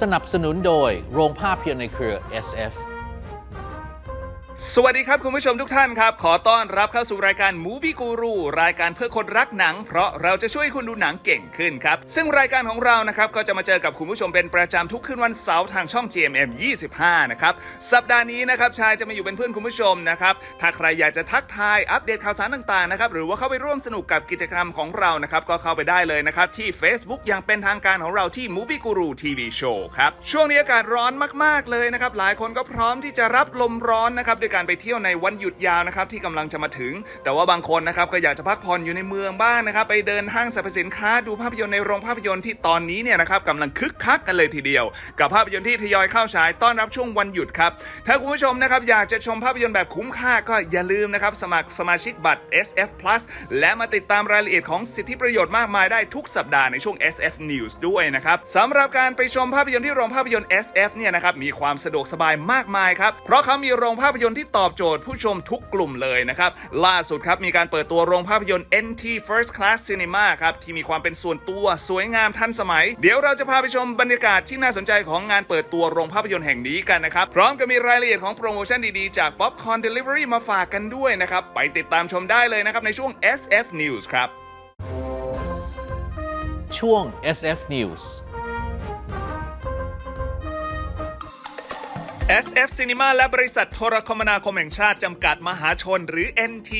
สนับสนุนโดยโรงภาพยนตร์ในเครือ SF สวัสดีครับคุณผู้ชมทุกท่านครับ ขอต้อนรับเข้าสู่รายการ Movie Guru รายการเพื่อคนรักหนัง เพราะเราจะช่วยคุณดูหนังเก่งขึ้นครับ ซึ่งรายการของเรานะครับก็จะมาเจอกับคุณผู้ชมเป็นประจำทุกคืนวันเสาร์ทางช่อง GMM 25 นะครับ สัปดาห์นี้นะครับชายจะมาอยู่เป็นเพื่อนคุณผู้ชมนะครับ ถ้าใครอยากจะทักทายอัปเดตข่าวสารต่างๆนะครับหรือว่าเข้าไปร่วมสนุกกับกิจกรรมของเรานะครับก็เข้าไปได้เลยนะครับที่ Facebook อย่างเป็นทางการของเราที่ Movie Guru TV Show ครับช่วงนี้อากาศร้อนมากๆเลยนะครับหลายคนก็พร้อมที่จะรับลมร้อนนะครับด้วยการไปเที่ยวในวันหยุดยาวนะครับที่กำลังจะมาถึง แต่ว่าบางคนนะครับก็อยากจะพักผ่อนอยู่ในเมืองบ้างนะครับไปเดินห้างสรรพสินค้าดูภาพยนตร์ในโรงภาพยนตร์ที่ตอนนี้เนี่ยนะครับกำลังคึกคักกันเลยทีเดียว กับภาพยนตร์ที่ทยอยเข้าฉายต้อนรับช่วงวันหยุดครับถ้าคุณผู้ชมนะครับอยากจะชมภาพยนตร์แบบคุ้มค่าก็อย่าลืมนะครับสมัครสมาชิกบัตร SF Plus และมาติดตามรายละเอียดของสิทธิประโยชน์มากมายได้ทุกสัปดาห์ในช่วง SF News ด้วยนะครับสำหรับการไปชมภาพยนตร์ที่โรงภาพยนตร์ SF เนี่ยนะครับมีความสะดวกสบายมากมายครับเพราะเขามีโรงภาพยนตร์ที่ตอบโจทย์ผู้ชมทุกกลุ่มเลยนะครับ ล่าสุดครับ มีการเปิดตัวโรงภาพยนตร์ NT First Class Cinema ครับ ที่มีความเป็นส่วนตัวสวยงามทันสมัย เดี๋ยวเราจะพาไปชมบรรยากาศที่น่าสนใจของงานเปิดตัวโรงภาพยนตร์แห่งนี้กันนะครับ พร้อมกับมีรายละเอียดของโปรโมชั่นดีๆ จาก Popcorn Delivery มาฝากกันด้วยนะครับไปติดตามชมได้เลยนะครับในช่วง SF News ครับช่วง SF News SF Cinema และบริษัทโทรคมนาคมแห่งชาติจำกัดมหาชนหรือ NT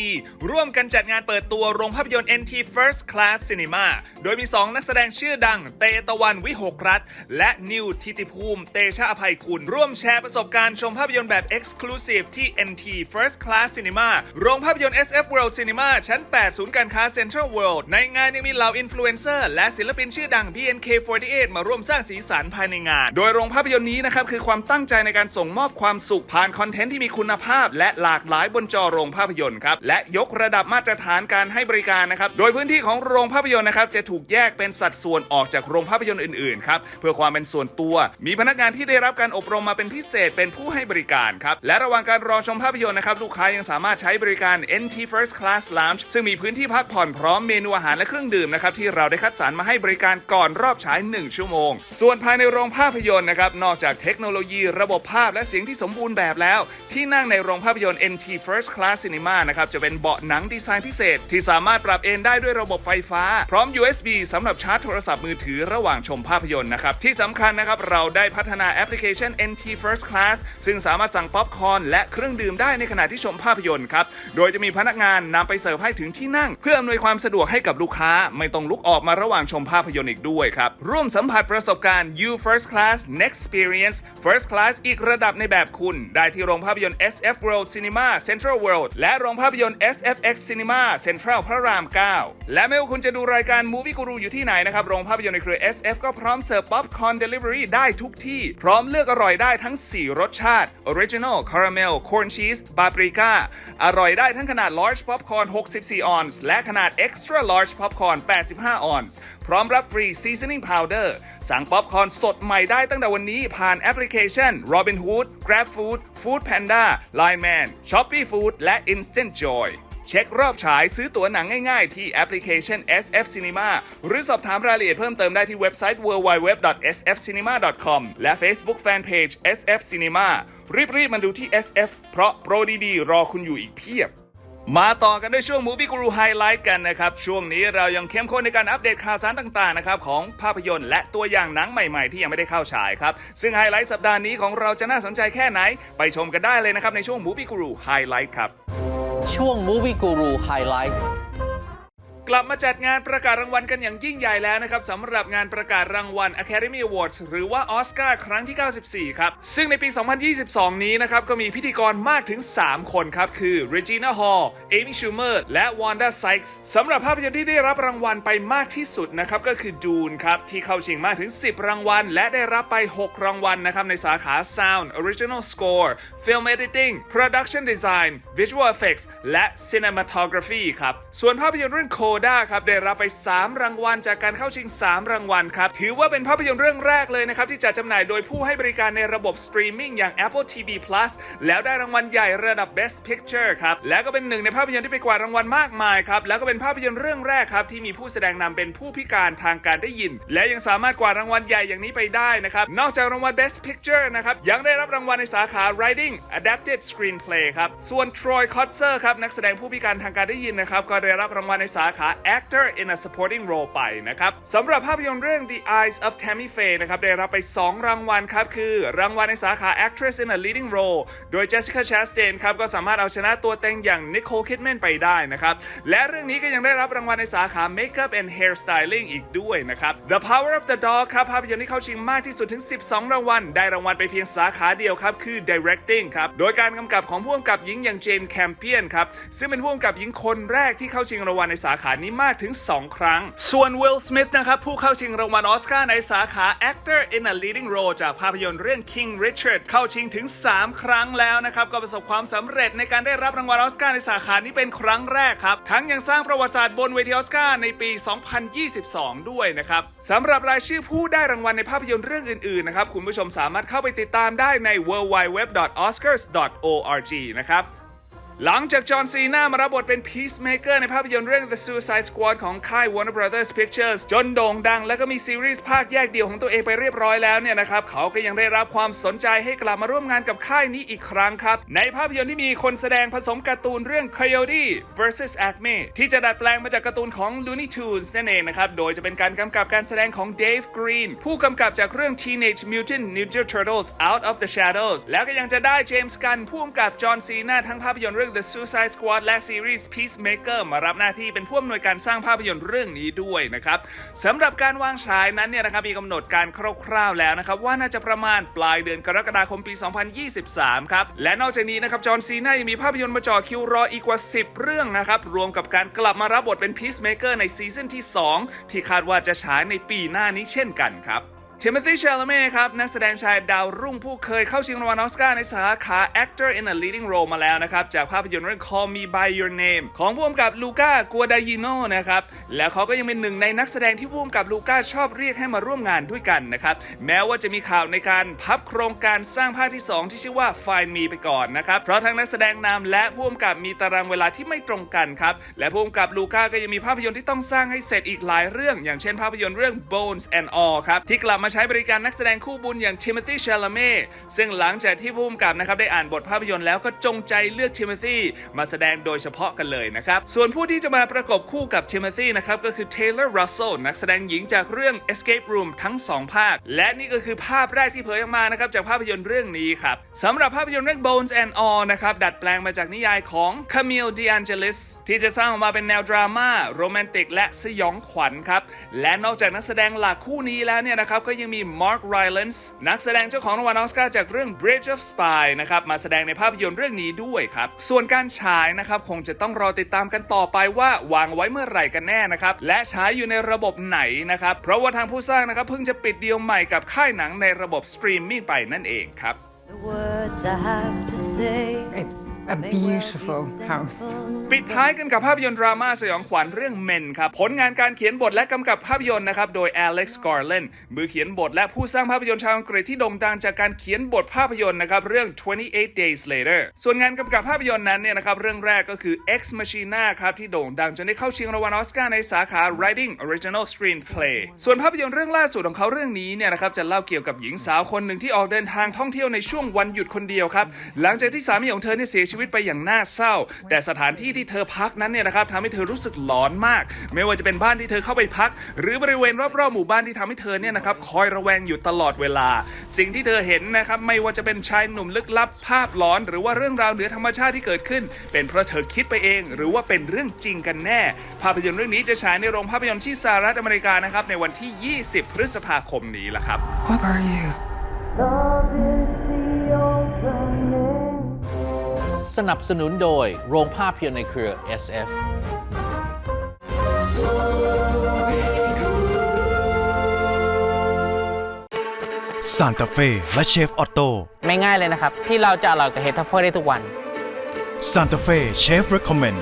ร่วมกันจัดงานเปิดตัวโรงภาพยนตร์ NT First Class Cinema โดยมี 2 นักแสดงชื่อดัง เตตะวันวิหกรัฐ และนิวทิติภูมิ เตชะอภัยคุณ ร่วมแชร์ประสบการณ์ชมภาพยนตร์แบบ Exclusive ที่ NT First Class Cinema โรงภาพยนตร์ SF World Cinema ชั้น 8 ศูนย์การค้า Central World ในงานยังมีเหล่าอินฟลูเอนเซอร์และศิลปินชื่อดัง BNK48 มาร่วมสร้างสีสันภายในงาน โดยโรงภาพยนตร์นี้นะครับคือความตั้งใจในการส่งมอบความสุขผ่านคอนเทนต์ที่มีคุณภาพ และหลากหลายบนจอโรงภาพยนตร์ครับและยกระดับมาตรฐานการให้บริการนะครับโดยพื้นที่ของโรงภาพยนตร์นะครับจะถูกแยกเป็นสัดส่วนออกจากโรงภาพยนตร์อื่นๆครับเพื่อความเป็นส่วนตัว มีพนักงานที่ได้รับการอบรมมาเป็นพิเศษเป็นผู้ให้บริการครับและระหว่างการรอชมภาพยนตร์นะครับลูกค้ายังสามารถใช้บริการ NT First Class Lounge ซึ่งมีพื้นที่พักผ่อนพร้อมเมนูอาหารและเครื่องดื่มนะครับที่เราได้คัดสรรมาให้บริการก่อนรอบฉาย 1 ชั่วโมง ส่วนภายในโรงภาพยนตร์นะครับนอกจากเทคโนโลยีระบบภาพและเสียงที่สมบูรณ์แบบแล้ว ที่นั่งในโรงภาพยนตร์ NT First Class Cinema นะครับจะเป็นเบาะหนังดีไซน์พิเศษ ที่สามารถปรับเอนได้ด้วยระบบไฟฟ้า พร้อม USB สำหรับชาร์จโทรศัพท์มือถือระหว่างชมภาพยนตร์นะครับที่สำคัญนะครับเราได้พัฒนาแอปพลิเคชัน NT First Class ซึ่งสามารถสั่งป๊อปคอร์นและเครื่องดื่มได้ในขณะที่ชมภาพยนตร์ครับโดยจะมีพนักงานนำไปเสิร์ฟให้ถึงที่นั่ง เพื่ออำนวยความสะดวกให้กับลูกค้า ไม่ต้องลุกออกมาระหว่างชมภาพยนตร์อีกด้วยครับร่วมสัมผัสประสบการณ์ You First Class Next Experience First Class อีกระดับในแบบคุณ ได้ที่โรงภาพยนตร์ SF World Cinema Central World และโรงภาพยนตร์ SFX Cinema Central พระราม 9 และไม่ว่าคุณจะดูรายการ Movie Guru อยู่ที่ไหนนะครับ โรงภาพยนตร์ในเครือ SF ก็พร้อมเสิร์ฟ Popcorn Delivery ได้ทุกที่ พร้อมเลือกอร่อยได้ทั้ง 4 รสชาติ Original Caramel Corn Cheese Paprika อร่อยได้ทั้งขนาด Large Popcorn 64 ออนซ์และขนาด Extra Large Popcorn 85 ออนซ์พร้อมรับฟรี Seasoning Powder สั่งป๊อปคอร์นสดใหม่ได้ตั้งแต่วันนี้ผ่านแอปพลิเคชัน Robin Food Grab Food Food Panda Line Man Shopee Food และ Instant Joy เช็ครอบฉายซื้อตั๋วหนังง่ายๆ ที่แอปพลิเคชัน SF Cinema หรือสอบถามรายละเอียดเพิ่มเติมได้ที่เว็บไซต์ www.sfcinema.com และ Facebook Fanpage SF Cinema รีบๆมาดูที่ SF เพราะโปรดีๆ รอคุณอยู่อีกเพียบ มาต่อกันด้วยช่วง Movie Guru Highlight กันนะครับ ช่วงนี้เรายังเข้มข้นในการอัปเดตข่าวสารต่างๆนะครับของภาพยนตร์และตัวอย่างหนังใหม่ๆ ที่ยังไม่ได้เข้าฉายครับ ซึ่งไฮไลท์สัปดาห์นี้ของเราจะน่าสนใจแค่ไหน ไปชมกันได้เลยนะครับในช่วง Movie Guru Highlight ครับ ช่วง Movie Guru Highlight กลับมาจัดงานประกาศรางวัลกันอย่างยิ่งใหญ่แล้วนะครับสำหรับงานประกาศรางวัล Academy Awards หรือว่าออสการ์ครั้งที่ 94 ครับ ซึ่งในปี 2022 นี้นะครับ ก็มีพิธีกรมากถึง 3 คนครับ คือ Regina Hall Amy Schumer และ Wanda Sykes สำหรับภาพยนตร์ที่ได้รับรางวัลไปมากที่สุดนะครับ ก็คือ Dune ครับ ที่เข้าชิงมากถึง 10 รางวัล และได้รับไป 6 รางวัลนะครับ ในสาขา Sound Original Score Film Editing Production Design Visual Effects และ Cinematography ครับส่วนภาพยนตร์เรื่อง Coda ครับได้รับไป 3 รางวัลจากการเข้าชิง 3 รางวัลครับ ถือว่าเป็นภาพยนตร์เรื่องแรกเลยนะครับ ที่จัดจำหน่ายโดยผู้ให้บริการในระบบสตรีมมิ่งอย่าง Apple TV Plus แล้วได้รางวัลใหญ่ระดับ Best Picture ครับ แล้วก็เป็นหนึ่งในภาพยนตร์ที่ไปกวารางวัลมากมายครับ แล้วก็เป็นภาพยนตร์เรื่องแรกครับที่มีผู้แสดงนำเป็นผู้พิการทางการได้ยิน และยังสามารถกวาดรางวัลใหญ่อย่างนี้ไปได้นะครับ นอกจากรางวัล Best Picture นะครับ ยังได้รับรางวัลในสาขา Writing Adapted Screenplay ครับ ส่วน Troy Kotzer ครับนักแสดงผู้พิการทางการได้ยินนะครับก็ได้รับรางวัลในสาขา Actor in a Supporting Role ไปนะครับสำหรับภาพยนตร์เรื่อง The Eyes of Tammy Faye นะครับได้รับไป 2 รางวัลครับ คือรางวัลในสาขา Actress in a Leading Role โดย Jessica Chastain ครับก็สามารถเอาชนะตัวเต็งอย่าง Nicole Kidman ไปได้นะครับ และเรื่องนี้ก็ยังได้รับรางวัลในสาขา Makeup and Hair Styling อีกด้วยนะครับ The Power of the Dog ครับภาพยนตร์ที่เข้าชิงมากที่สุดถึง 12 รางวัล ได้รางวัลไปเพียงสาขาเดียวครับ คือ Directing ครับ โดยการกำกับของผู้กำกับหญิงอย่างเจนแคมเปียนครับ ซึ่งเป็นผู้กำกับหญิงคนแรกที่เข้าชิงรางวัลในสาขานี้มากถึง 2 ครั้ง ส่วน Will Smith นะครับ ผู้เข้าชิงรางวัลออสการ์ในสาขา Actor in a Leading Role จากภาพยนตร์เรื่อง King Richard เข้าชิงถึง 3 ครั้งแล้วนะครับ ก็ประสบความสำเร็จในการได้รับรางวัลออสการ์ในสาขานี้เป็นครั้งแรกครับ ทั้งยังสร้างประวัติศาสตร์บนเวทีออสการ์ในปี 2022 ด้วยนะครับสำหรับรายชื่อผู้ได้รางวัลในภาพยนตร์เรื่องอื่นๆนะครับคุณผู้ชมสามารถเข้าไปติดตามได้ใน www.oscars.org นะครับ หลังจากจอห์นซีนามารับบทเป็น Peacemaker ในภาพยนตร์เรื่อง The Suicide Squad ของค่าย Warner Brothers Pictures จนโด่งดังและก็มีซีรีส์ภาคแยกเดี่ยวของตัวเองไปเรียบร้อยแล้วเนี่ยนะครับ เขาก็ยังได้รับความสนใจให้กลับมาร่วมงานกับค่ายนี้อีกครั้งครับ ในภาพยนตร์ที่มีคนแสดงผสมการ์ตูนเรื่อง Coyote vs Acme ที่จะดัดแปลงมาจากการ์ตูนของ Looney Tunes นั่นเองนะครับ โดยจะเป็นการกำกับการแสดงของ Dave Green ผู้กำกับจากเรื่อง Teenage Mutant Ninja Turtles Out of the Shadows แล้วก็ยังจะได้เจมส์กันผู้กำกับจอห์นซีนาทั้งภาพยนตร์เรื่อง The Suicide Squad และซีรีส์ Peacemaker มารับหน้าที่เป็นผู้อำนวยการสร้างภาพยนตร์เรื่องนี้ด้วยนะครับสำหรับการวางฉายนั้นเนี่ยนะครับมีกำหนดการคร่าวๆแล้วนะครับว่าน่าจะประมาณปลายเดือนกรกฎาคมปี 2023 ครับ และนอกจากนี้นะครับจอห์นซีน่ายังมีภาพยนตร์มาจ่อคิวรออีกกว่า 10 เรื่องนะครับรวมกับการกลับมารับบทเป็น Peacemaker ในซีซั่นที่ 2 ที่คาดว่าจะฉายในปีหน้านี้เช่นกันครับ เทิม o ธีชาลเม่ครับ นักแสดงชายดาวรุ่งผู้เคยเข้าชิงรางวัลออสการ์ในสาขา Actor in a Leading Role มาแล้วนะครับ จากภาพยนตร์เรื่อง Call Me by Your Name ของผู้กำกับลูก้ากัวดายิโนนะครับ แล้วเขาก็ยังเป็นหนึ่งในนักแสดงที่ผู้กำกับลูก้าชอบเรียกให้มาร่วมงานด้วยกันนะครับ แม้ว่าจะมีข่าวในการพับโครงการสร้างภาคที่ 2 ที่ชื่อว่า Find Me ไปก่อนนะครับ เพราะทั้งนักแสดงนำและผู้กำกับมีตารางเวลาที่ไม่ตรงกันครับและผู้กำกับลูก้าก็ยังมีภาพยนตร์ที่ต้องสร้างให้เสร็จอีกหลายเรื่อง อย่างเช่น ภาพยนตร์เรื่อง Bones and All ครับที่กลับมาใช้บริการนักแสดงคู่บุญอย่างทิม o ธีชาลเม่ซึ่งหลังจากที่ผู้กำกับนะครับได้อ่านบทภาพยนตร์แล้วก็จงใจเลือกทิม o ธีมาแสดงโดยเฉพาะกันเลยนะครับ ส่วนผู้ที่จะมาประกบคู่กับทิม o ธีนะครับก็คือ Taylor Russell นักแสดงหญิงจากเรื่อง Escape Room ทั้งสองภาค และนี่ก็คือภาพแรกที่เผยออกมานะครับจากภาพยนตร์เรื่องนี้ครับสำหรับภาพยนตร์เรื่อง Bones and All นะครับดัดแปลงมาจากนิยายของ Camille DeAngelis ที่จะสร้างออกมาเป็นแนวดราม่าโรแมนติกและสยองขวัญครับและนอกจากนักแสดงหลักคู่นี้แล้วเนี่ยนะครับก็ยังมี Mark Rylance นักแสดงเจ้าของรางวัลออสการ์จากเรื่อง Bridge of Spy นะครับมาแสดงในภาพยนตร์เรื่องนี้ด้วยครับ ส่วนการฉายนะครับคงจะต้องรอติดตามกันต่อไปว่าวางไว้เมื่อไหร่กันแน่นะครับ และฉายอยู่ในระบบไหนนะครับ เพราะว่าทางผู้สร้างนะครับเพิ่งจะปิดดีลใหม่กับค่ายหนังในระบบสตรีมมิ่งไปนั่นเองครับ The words I have to say. It's a may well be beautiful house. simple. ปิดท้ายกันกับภาพยนตร์ดราม่าสยองขวัญเรื่องเมนครับ ผลงานการเขียนบทและกำกับภาพยนตร์นะครับ โดย Alex Garland มือเขียนบทและผู้สร้างภาพยนตร์ชาวอังกฤษที่โด่งดังจากการเขียนบทภาพยนตร์นะครับ เรื่อง 28 Days Later ส่วนงานกำกับภาพยนตร์นั้นเนี่ยนะครับ เรื่องแรกก็คือ Ex Machina ครับ ที่โด่งดังจนได้เข้าชิงรางวัลออสการ์ในสาขา Writing Original Screenplay ส่วนภาพยนตร์เรื่องล่าสุดของเขาเรื่องนี้เนี่ยนะครับจะเล่าเกี่ยวกับหญิงสาวคนหนึ่งที่ออกเดินทางท่องเที่ยวในช่วงวันหยุดคนเดียวครับหลังจากที่สามีของเธอเนี่ยเสียชีวิตวิตไปอย่างน่าเศร้า แต่สถานที่ที่เธอพักนั้นเนี่ยนะครับทำให้เธอรู้สึกหลอนมาก ไม่ว่าจะเป็นบ้านที่เธอเข้าไปพัก หรือบริเวณรอบๆหมู่บ้านที่ทำให้เธอเนี่ยนะครับคอยระแวงอยู่ตลอดเวลา สิ่งที่เธอเห็นนะครับไม่ว่าจะเป็นชายหนุ่มลึกลับภาพหลอน หรือว่าเรื่องราวเหนือธรรมชาติที่เกิดขึ้น เป็นเพราะเธอคิดไปเอง หรือว่าเป็นเรื่องจริงกันแน่ ภาพยนตร์เรื่องนี้จะฉายในโรงภาพยนตร์ที่สหรัฐอเมริกานะครับในวันที่ 20 พฤษภาคมนี้ละครับ What are you? สนับสนุนโดยโรงภาพยนตร์ในเครือ SF Santa Fe และเชฟออตโต้ไม่ง่ายเลยนะครับ ที่เราจะอร่อยกับเฮดทัฟเฟิลได้ทุกวัน Santa Fe Chef Recommend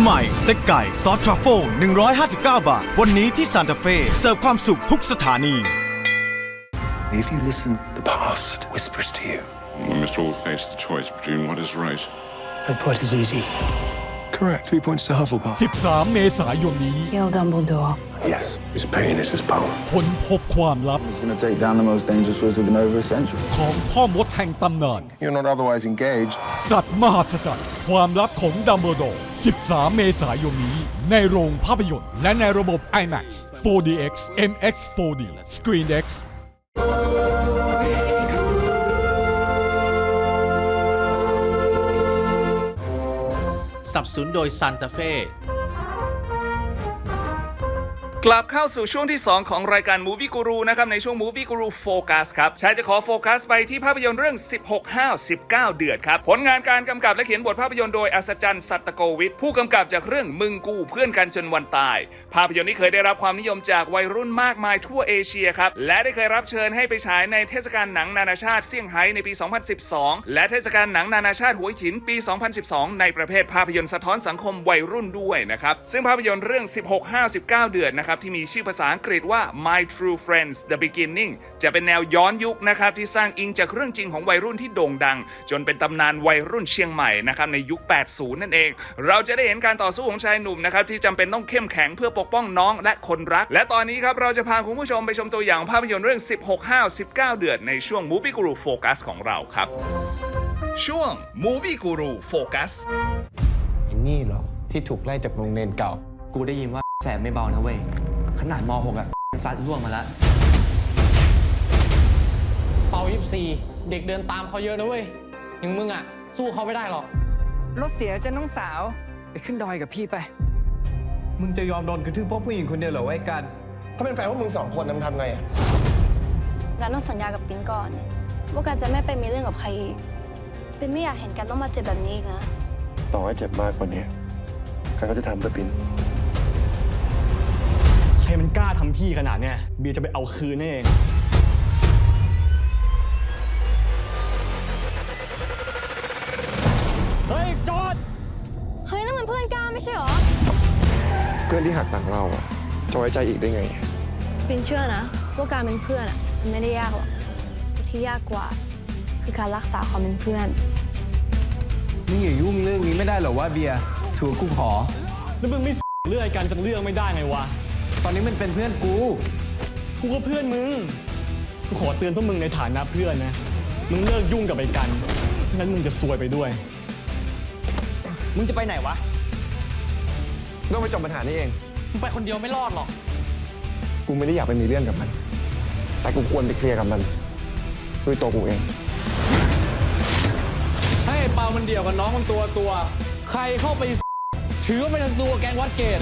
ใหม่สเต็กไก่ซอสทรัฟเฟิล159 บาท วันนี้ที่ Santa Fe เสิร์ฟความสุขทุกสถานี If you listen, the past whispers to you. We must all face the choice between what is right And what is easy? Correct. Three points to Hufflepuff. 13 เมษายนนี้ Kill Dumbledore. Yes. His pain is his power. ค้นพบความลับ He's going to take down the most dangerous wizard in over a century. ของพ่อมดแห่งตำนาน You're not otherwise engaged. สัตว์มหัศจรรย์ความลับของดัมเบิลดอร์13 เมษายนนี้ ในโรงภาพยนตร์ และในระบบ IMAX 4DX MX 4D ScreenX นับสนุนโดย Santa Fe กลับเข้าสู่ช่วงที่ 2 ของรายการ Movie Guru นะครับ ในช่วง Movie Guru Focus ครับชายจะขอโฟกัสไปที่ภาพยนตร์เรื่อง 16 5 19 เดือดครับ ผลงานการกำกับและเขียนบทภาพยนตร์โดยอัศจรรย์สัตตโกวิทผู้กำกับจากเรื่องมึงกูเพื่อนกันจนวันตาย ภาพยนตร์นี้เคยได้รับความนิยมจากวัยรุ่นมากมายทั่วเอเชียครับ และได้เคยรับเชิญให้ไปฉายในเทศกาลหนังนานาชาติเซี่ยงไฮ้ในปี 2012 และเทศกาลหนังนานาชาติหัวหินปี 2012 ในประเภทภาพยนตร์สะท้อนสังคมวัยรุ่นด้วยนะครับซึ่งภาพยนตร์เรื่อง 16 5 19 เดือดนะครับที่มีชื่อภาษาอังกฤษว่า My True Friends The Beginning จะเป็นแนวย้อนยุคนะครับที่สร้างอิงจากเรื่องจริงของวัยรุ่นที่โด่งดัง จนเป็นตำนานวัยรุ่นเชียงใหม่นะครับในยุค 80 นั่นเอง เราจะได้เห็นการต่อสู้ของชายหนุ่มนะครับที่จำเป็นต้องเข้มแข็งเพื่อปกป้องน้องและคนรัก และตอนนี้ครับเราจะพาคุณผู้ชมไปชมตัวอย่างภาพยนตร์เรื่อง 16 5 19 เดือดในช่วง Movie Guru Focus ของเราครับ ช่วง Movie Guru Focus นี่เหรอที่ถูกไล่จากโรงเรียนเก่า กูได้ยินว่าแสบไม่เบานะเว้ย ขนาดม .6 อะซัดล่วงมาแล้ว เป่ายิบสี่เด็กเดินตามเขาเยอะนะเว้ยอย่างมึงอะสู้เขาไม่ได้หรอก รถเสียจะน้องสาว ไปขึ้นดอยกับพี่ไป มึงจะยอมโดนกระทืบเพราะผู้หญิงคนเดียวเหรอไอ้กัน ถ้าเป็นแฟนพวกมึงสองคนมึงทำไงอะการต้องสัญญากับปิ้นก่อน ว่าการจะไม่ไปมีเรื่องกับใครอีกปิ้นไม่อยากเห็นการต้องมาเจ็บแบบนี้อีกนะ ต่อให้เจ็บมากกว่านี้ใครก็จะทำเพื่อปิน ใครมันกล้าทำพี่ขนาดเนี้ยเบียร์จะไปเอาคืนนั่นเอง เฮ้ย จอด เฮ้ยนั่นมันเพื่อนก้าไม่ใช่หรอ เพื่อนที่หักหลังเราอะจะไว้ใจอีกได้ไง ปิ้นเชื่อนะว่าการเป็นเพื่อนอะมันไม่ได้ยากหรอกแต่ที่ยากกว่า คือการรักษาความเป็นเพื่อน มึงอย่ายุ่งเรื่องนี้ไม่ได้เหรอวะเบียร์ถือกูขอ แล้วมึงไม่เลือกกันสักเรื่องไม่ได้ไงวะ ตอนนี้มันเป็นเพื่อนกู กูก็เพื่อนมึง กูขอเตือนพวกมึงในฐานะเพื่อนนะ มึงเลิกยุ่งกับไอ้กันไม่งั้นมึงจะซวยไปด้วย มึงจะไปไหนวะต้องไปจบปัญหานี้เอง มึงไปคนเดียวไม่รอดหรอก กูไม่ได้อยากไปมีเรื่องกับมัน แต่กูควรไปเคลียร์กับมันด้วยตัวกูเอง ให้เปามันเดี่ยวกับน้องมันตัวตัว ใครเข้าไปถือว่าเป็นตัวแกงวัดเกต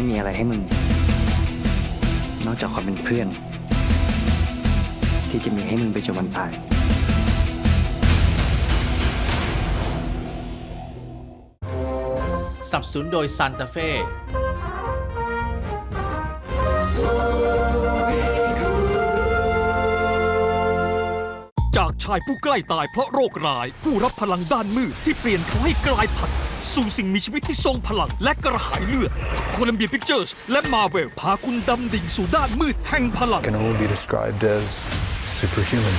ไม่มีอะไรให้มึง นอกจากความเป็นเพื่อน ที่จะมีให้มึงไปจนวันตายสนับสนุนโดย Santa Fe จากชายผู้ใกล้ตายเพราะโรคร้าย ผู้รับพลังด้านมืดที่เปลี่ยนเขาให้กลายพันธุ์ สู่สิ่งมีชีวิตที่ทรงพลังและกระหายเลือดโคลัมเบียพิกเจอร์สและมาเวลพาคุณดำดิ่งสู่ด้านมืดแห่งพลัง can only be described as superhuman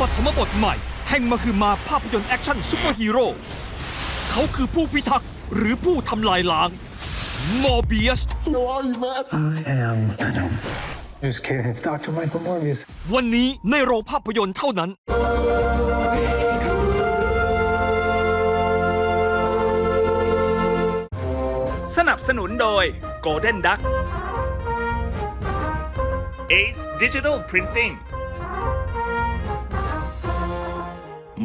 ปฐมบทใหม่ แห่งมาคือมาภาพยนตร์แอคชั่นซูเปอร์ฮีโร่เขาคือผู้พิทักษ์หรือผู้ทำลายล้างมอร์เบียส I am Venom. Just kidding it's Dr. Michael Morbius วันนี้ในโรงภาพยนตร์เท่านั้น สนับสนุนโดย Golden Duck Ace Digital Printing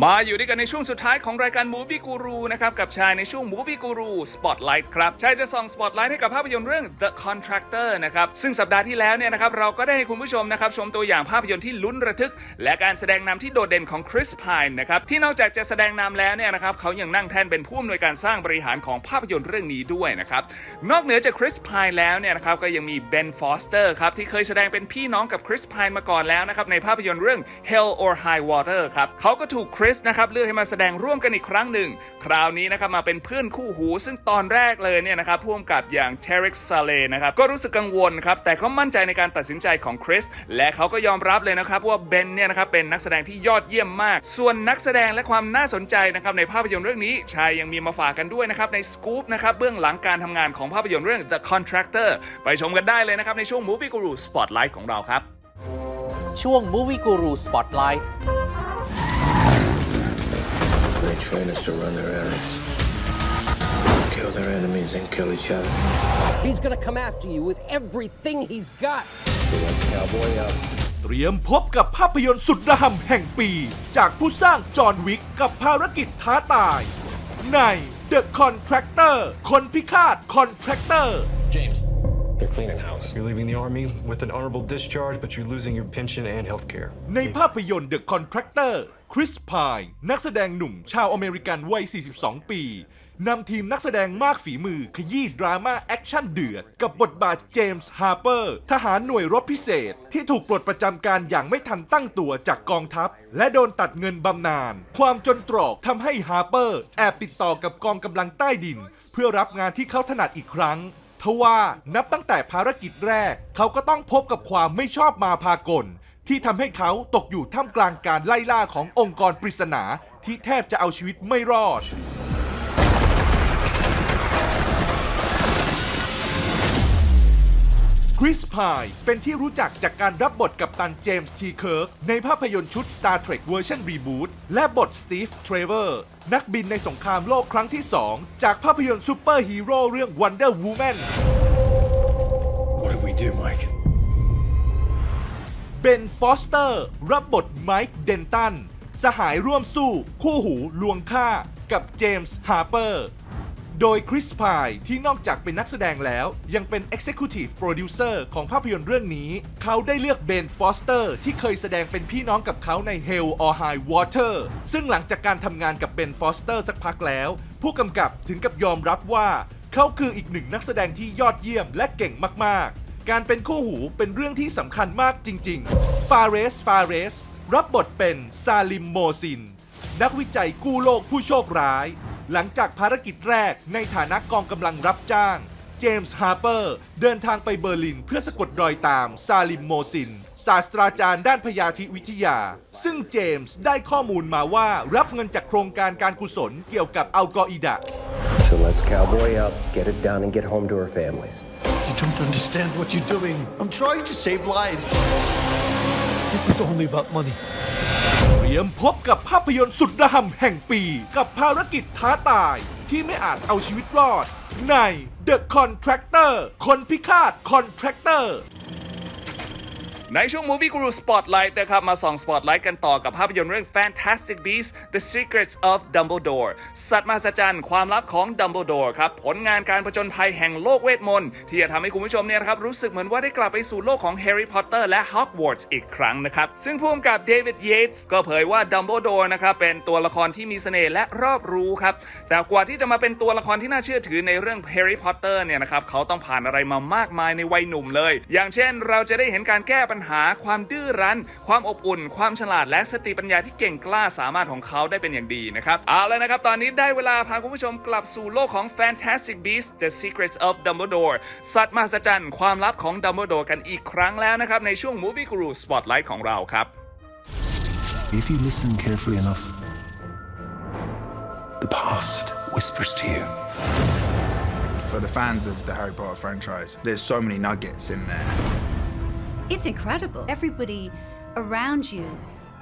มาอยู่ด้วยกันในช่วงสุดท้ายของรายการ Movie Guru นะครับ กับชายในช่วง Movie Guru Spotlight ครับ ชายจะส่อง Spotlight ให้กับภาพยนตร์เรื่อง The Contractor นะครับ ซึ่งสัปดาห์ที่แล้วเนี่ยนะครับ เราก็ได้ให้คุณผู้ชมนะครับ ชมตัวอย่างภาพยนตร์ที่ลุ้นระทึก และการแสดงนำที่โดดเด่นของคริสพายนะครับ ที่นอกจากจะแสดงนำแล้วเนี่ยนะครับเขายังนั่งแท่นเป็นผู้อำนวยการสร้างบริหารของภาพยนตร์เรื่องนี้ด้วยนะครับนอกเหนือจากคริสพายแล้วเนี่ยนะครับก็ยังมีเบนฟอสเตอร์ครับที่เคยแสดงเป็นพี่น้องกับคริสพายมาก่อนแล้วนะครับในภาพยนตร์เรื่อง Hell or High Water ครับเขาก็ถูกคริสนะครับเลือกให้มาแสดงร่วมกันอีกครั้งหนึ่ง คราวนี้นะครับมาเป็นเพื่อนคู่หู ซึ่งตอนแรกเลยเนี่ยนะครับพ่วงกับอย่างเทริกซาเลนะครับก็รู้สึกกังวลครับแต่เขามั่นใจในการตัดสินใจของคริสและเขาก็ยอมรับเลยนะครับว่าเบนเนี่ยนะครับเป็นนักแสดงที่ยอดเยี่ยมมาก ส่วนนักแสดงและความน่าสนใจนะครับในภาพยนตร์เรื่องนี้ชายยังมีมาฝากกันด้วยนะครับในสกู๊ปนะครับเบื้องหลังการทำงานของภาพยนตร์เรื่อง The Contractor ไปชมกันได้เลยนะครับในช่วง Movie Guru Spotlight ของเราครับ ช่วง Movie Guru Spotlight They train us to run their errands, kill their enemies, and kill each other. He's gonna come after you with everything he's got So let's cowboy up. เตรียมพบกับภาพยนตร์สุดระห่ำแห่งปี จากผู้สร้างจอห์นวิกกับภารกิจท้าตาย ใน The Contractor คนพิฆาต Contractor James They're cleaning house. you're leaving the army with an honorable discharge but you're losing your pension and health care ในภาพยนตร์ The Contractor คริสพายนักแสดงหนุ่มชาวอเมริกันวัย 42 ปีนำทีมนักแสดงมากฝีมือขยี้ดราม่าแอคชั่นเดือด กับบทบาทเจมส์ฮาร์เปอร์ ทหารหน่วยรบพิเศษ ที่ถูกปลดประจำการอย่างไม่ทันตั้งตัวจากกองทัพ และโดนตัดเงินบำนาญความจนตรอกทำให้ฮาร์เปอร์ แอบติดต่อกับกองกำลังใต้ดิน เพื่อรับงานที่เขาถนัดอีกครั้ง ทว่านับตั้งแต่ภารกิจแรก เขาก็ต้องพบกับความไม่ชอบมาพากล ที่ทำให้เขาตกอยู่ท่ามกลางการไล่ล่าขององค์กรปริศนาที่แทบจะเอาชีวิตไม่รอด คริสพายเป็นที่รู้จักจากการรับบทกับตันเจมส์ทีเคิร์กในภาพยนตร์ชุด Star Trek เวอร์ชันรีบูตและบทสตีฟเทรเวอร์นักบินในสงครามโลกครั้งที่ 2 จากภาพยนตร์ซูเปอร์ฮีโร่เรื่อง Wonder Woman What did we do, Mike? เบนฟอสเตอร์ รับบทไมค์เดนตันสหายร่วมสู้ คู่หูลวงฆ่ากับเจมส์ฮาร์เปอร์ โดยคริสพายที่นอกจากเป็นนักแสดงแล้ว ยังเป็น Executive Producer ของภาพยนตร์เรื่องนี้ เขาได้เลือกเบนฟอสเตอร์ที่เคยแสดงเป็นพี่น้องกับเขาใน Hell or High Water ซึ่งหลังจากการทำงานกับเบนฟอสเตอร์สักพักแล้ว ผู้กำกับถึงกับยอมรับว่า เขาคืออีกหนึ่งนักแสดงที่ยอดเยี่ยมและเก่งมากๆ การเป็นคู่หูเป็นเรื่องที่สำคัญมากจริงๆฟาเรสฟาเรสรับบทเป็นซาลิมโมซิน นักวิจัยกู้โลกผู้โชคร้าย หลังจากภารกิจแรกในฐานะกองกำลังรับจ้าง เจมส์ฮาร์เปอร์ เดินทางไปเบอร์ลินเพื่อสะกดรอยตาม ซาลิมโมซิน ศาสตราจารย์ด้านพยาธิวิทยา ซึ่งเจมส์ได้ข้อมูลมาว่ารับเงินจากโครงการการกุศลเกี่ยวกับอัลกออิดะ So let's cowboy up, get it done, and get home to our families. You don't understand what you're doing. I'm trying to save lives. This is only about money เตรี ยมพบกับภาพยนตร์สุดระห่ำแห่งปี กับภารกิจท้าตายที่ไม่อาจเอาชีวิตรอด ใน The Contractor คนพิฆาต Contractor ในช่วง Movie Guru Spotlight นะครับ มาส่อง Spotlight กันต่อกับภาพยนตร์เรื่อง Fantastic Beasts The Secrets of Dumbledore สัตว์มหัศจรรย์ความลับของ Dumbledore ครับ ผลงานการผจญภัยแห่งโลกเวทมนต์ ที่จะทำให้คุณผู้ชมเนี่ยครับ รู้สึกเหมือนว่าได้กลับไปสู่โลกของ Harry Potter และ Hogwarts อีกครั้งนะครับ ซึ่งผู้กำกับ David Yates ก็เผยว่า Dumbledore นะครับ เป็นตัวละครที่มีเสน่ห์และรอบรู้ครับ แต่กว่าที่จะมาเป็นตัวละครที่น่าเชื่อถือในเรื่อง Harry Potter เนี่ยนะครับเขาต้องผ่านอะไรมามากมายในวัยหนุ่มเลย อย่างเช่น เราจะได้เห็นการแก้ปัญหาความดื้อรั้น ความอบอุ่น ความฉลาดและสติปัญญาที่เก่งกล้าสามารถของเขาได้เป็นอย่างดีนะครับ เอาแล้วนะครับ ตอนนี้ได้เวลาพาคุณผู้ชมกลับสู่โลกของ Fantastic Beasts The Secrets of Dumbledore สัตว์มหัศจรรย์ความลับของ Dumbledore กันอีกครั้งแล้วนะครับ ในช่วง Movie Guru Spotlight ของเราครับ If you listen carefully enough, the past whispers to you. For the fans of the Harry Potter franchise, there's so many nuggets in there. It's incredible. Everybody around you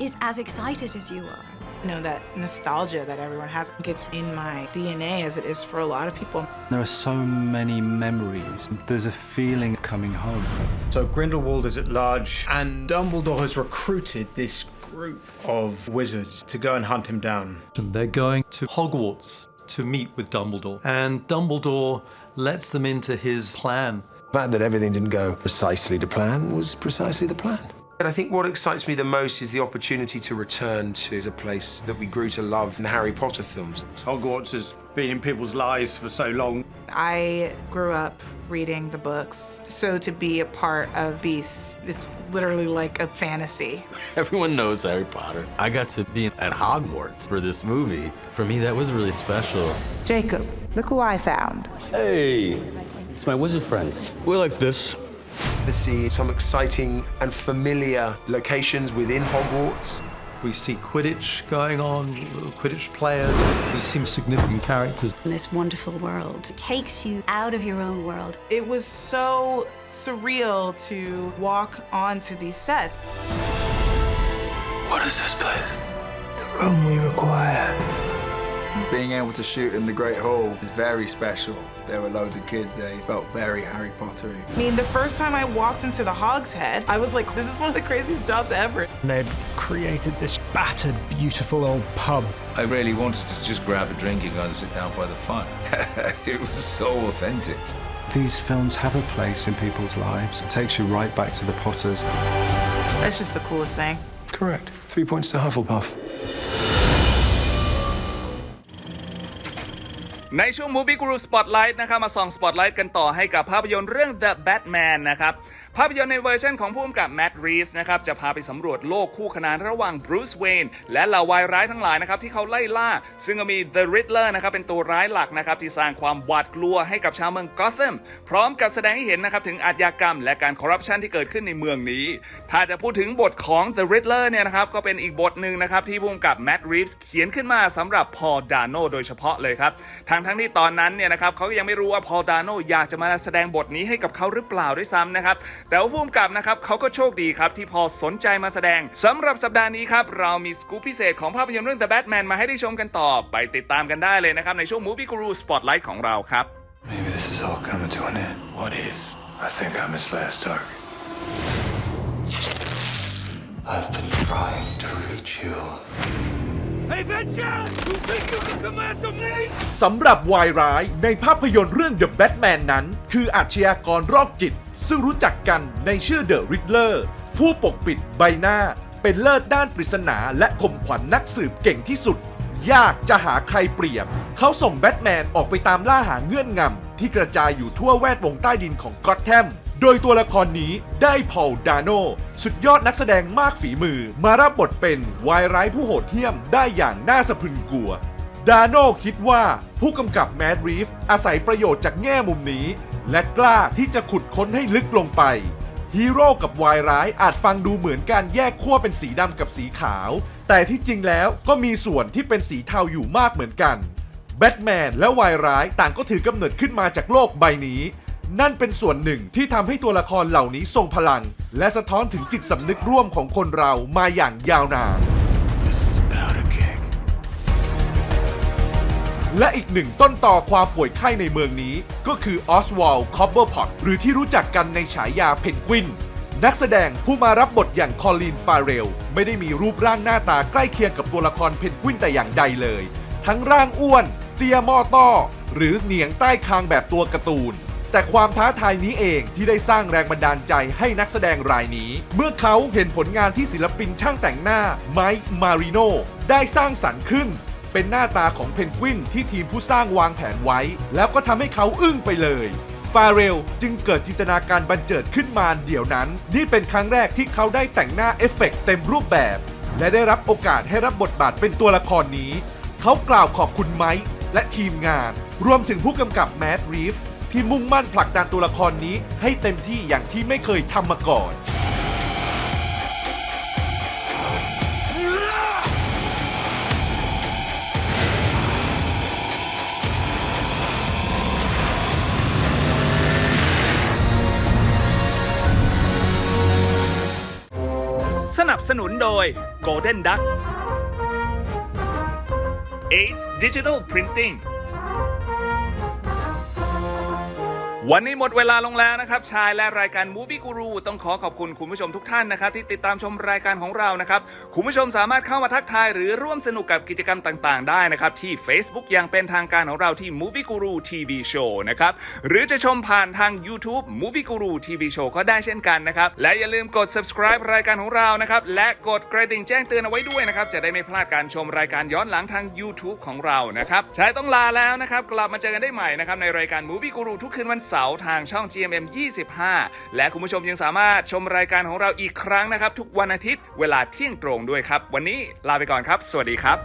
is as excited as you are. You know, that nostalgia that everyone has gets in my DNA as it is for a lot of people. There are so many memories. There's a feeling of coming home. So Grindelwald is at large, and Dumbledore has recruited this group of wizards to go and hunt him down. They're going to Hogwarts to meet with Dumbledore, and Dumbledore lets them into his plan. The fact that everything didn't go precisely to plan was precisely the plan. And I think what excites me the most is the opportunity to return to a place that we grew to love in the Harry Potter films. Hogwarts has been in people's lives for so long. I grew up reading the books, so to be a part of Beasts, it's literally like a fantasy. Everyone knows Harry Potter. I got to be at Hogwarts for this movie. For me, that was really special. Jacob, look who I found. Hey, it's my wizard friends. We're like this. To see some exciting and familiar locations within Hogwarts. We see Quidditch going on, Quidditch players. We see significant characters. In this wonderful world it takes you out of your own world. It was so surreal to walk onto these sets. What is this place? The room we require. Being able to shoot in the Great Hall is very special. There were loads of kids there. You felt very Harry Pottery. I mean, the first time I walked into the Hog's Head, I was like, this is one of the craziest jobs ever. They'd created this battered, beautiful old pub. I really wanted to just grab a drink and go and sit down by the fire. it was so authentic. These films have a place in people's lives. It takes you right back to the Potters. That's just the coolest thing. Correct. Three points to Hufflepuff. ในช่วง Movie Guru Spotlight นะครับมาส่อง Spotlight กันต่อให้กับภาพยนตร์เรื่อง The Batman นะครับ ภาพยนตร์ในเวอร์ชันของผู้กำกับ Matt Reeves นะครับจะพาไปสำรวจโลกคู่ขนานระหว่าง Bruce Wayne และเหล่าวายร้ายทั้งหลายนะครับที่เขาไล่ล่า ซึ่งก็มี The Riddler นะครับเป็นตัวร้ายหลักนะครับที่สร้างความหวาดกลัวให้กับชาวเมือง Gotham พร้อมกับแสดงให้เห็นนะครับถึงอาชญากรรม และการคอร์รัปชันที่เกิดขึ้นในเมืองนี้ ถ้าจะพูดถึงบทของ The Riddler เนี่ยนะครับก็เป็นอีกบทหนึ่งนะครับที่ผู้กำกับ Matt Reeves เขียนขึ้นมาสำหรับ Paul Dano โดยเฉพาะเลยครับทั้งทั้งๆที่ตอนนั้นเนี่ยนะครับเขาก็ยังไม่รู้ว่า Paul Dano อยากจะมาแสดงบทนี้ให้กับเขาหรือเปล่าด้วยซ้ำนะครับแต่ว่าผู้กำกับนะครับเขาก็โชคดีครับที่พอสนใจมาแสดงสำหรับสัปดาห์นี้ครับเรามีสกู๊ปพิเศษของภาพยนตร์เรื่อง The Batman มาให้ได้ชมกันต่อ ไปติดตามกันได้เลยนะครับในช่วง Movie Guru Spotlight ของเราครับ Maybe this is all coming to an end. What is? I think I'm his last target. I've been trying to reach you. สำหรับวายร้ายในภาพยนตร์เรื่อง The Batman นั้น คืออาชญากรโรคจิต ซึ่งรู้จักกันในชื่อ The Riddler ผู้ปกปิดใบหน้า เป็นเลิศด้านปริศนาและข่มขวัญนักสืบเก่งที่สุด ยากจะหาใครเปรียบ เขาส่งแบทแมนออกไปตามล่าหาเงื่อนงำที่กระจายอยู่ทั่วแวดวงใต้ดินของก็อตแทม โดยตัวละครนี้ได้พอลดาโนสุดยอดนักแสดงมากฝีมือ มารับบทเป็นวายร้ายผู้โหดเหี้ยมได้อย่างน่าสะพรึงกลัว ดาโนคิดว่าผู้กำกับแมดรีฟอาศัยประโยชน์จากแง่มุมนี้ และกล้าที่จะขุดค้นให้ลึกลงไปฮีโร่กับวายร้ายอาจฟังดูเหมือนการแยกขั้วเป็นสีดำกับสีขาว แต่ที่จริงแล้วก็มีส่วนที่เป็นสีเทาอยู่มากเหมือนกัน แบทแมนและวายร้ายต่างก็ถือกำเนิดขึ้นมาจากโลกใบนี้ นั่นเป็นส่วนหนึ่งที่ทำให้ตัวละครเหล่านี้ทรงพลัง และสะท้อนถึงจิตสำนึกร่วมของคนเรามาอย่างยาวนาน และอีกหนึ่งต้นต่อความป่วยไข้ในเมืองนี้ก็คือออสวอลคอบเบอร์พอตหรือที่รู้จักกันในฉายาเพนกวิน นักแสดงผู้มารับบทอย่างคอลีนฟาเรล ไม่ได้มีรูปร่างหน้าตาใกล้เคียงกับตัวละครเพนกวินแต่อย่างใดเลย ทั้งร่างอ้วน เตี้ยมอต้อหรือเหนียงใต้คางแบบตัวการ์ตูน แต่ความท้าทายนี้เองที่ได้สร้างแรงบันดาลใจให้นักแสดงรายนี้ เมื่อเขาเห็นผลงานที่ศิลปินช่างแต่งหน้าไมค์มาริโนได้สร้างสรรค์ขึ้น เป็นหน้าตาของเพนกวินที่ทีมผู้สร้างวางแผนไว้ แล้วก็ทำให้เขาอึ้งไปเลยฟาเรลจึงเกิดจินตนาการบันเจิดขึ้นมาเดี๋ยวนั้น นี่เป็นครั้งแรกที่เขาได้แต่งหน้าเอฟเฟกต์เต็มรูปแบบ และได้รับโอกาสให้รับบทบาทเป็นตัวละครนี้ เขากล่าวขอบคุณไมค์และทีมงาน รวมถึงผู้กำกับแมดรีฟ ที่มุ่งมั่นผลักดันตัวละครนี้ให้เต็มที่อย่างที่ไม่เคยทำมาก่อน สนับสนุนโดย Golden Duck Ace Digital Printing วันนี้หมดเวลาลงแล้วนะครับ ชายและรายการ Movie Guru ต้องขอขอบคุณคุณผู้ชมทุกท่านนะครับ ที่ติดตามชมรายการของเรานะครับ คุณผู้ชมสามารถเข้ามาทักทาย หรือร่วมสนุกกับกิจกรรมต่างๆ ได้นะครับ ที่ Facebook อย่างเป็นทางการของเราที่ Movie Guru TV Show นะครับ หรือจะชมผ่านทาง YouTube Movie Guru TV Show ก็ได้เช่นกันนะครับ และอย่าลืมกด subscribe รายการของเรานะครับและกดกระดิ่งแจ้งเตือนเอาไว้ด้วยนะครับจะได้ไม่พลาดการชมรายการย้อนหลังทาง YouTube ของเรานะครับชายต้องลาแล้วนะครับกลับมาเจอกันได้ใหม่นะครับในรายการ Movie Guru ทุกคืนวันเสาร์ทางช่อง GMM 25 และคุณผู้ชมยังสามารถชมรายการของเราอีกครั้งนะครับ ทุกวันอาทิตย์เวลาเที่ยงตรงด้วยครับ วันนี้ลาไปก่อนครับ สวัสดีครับ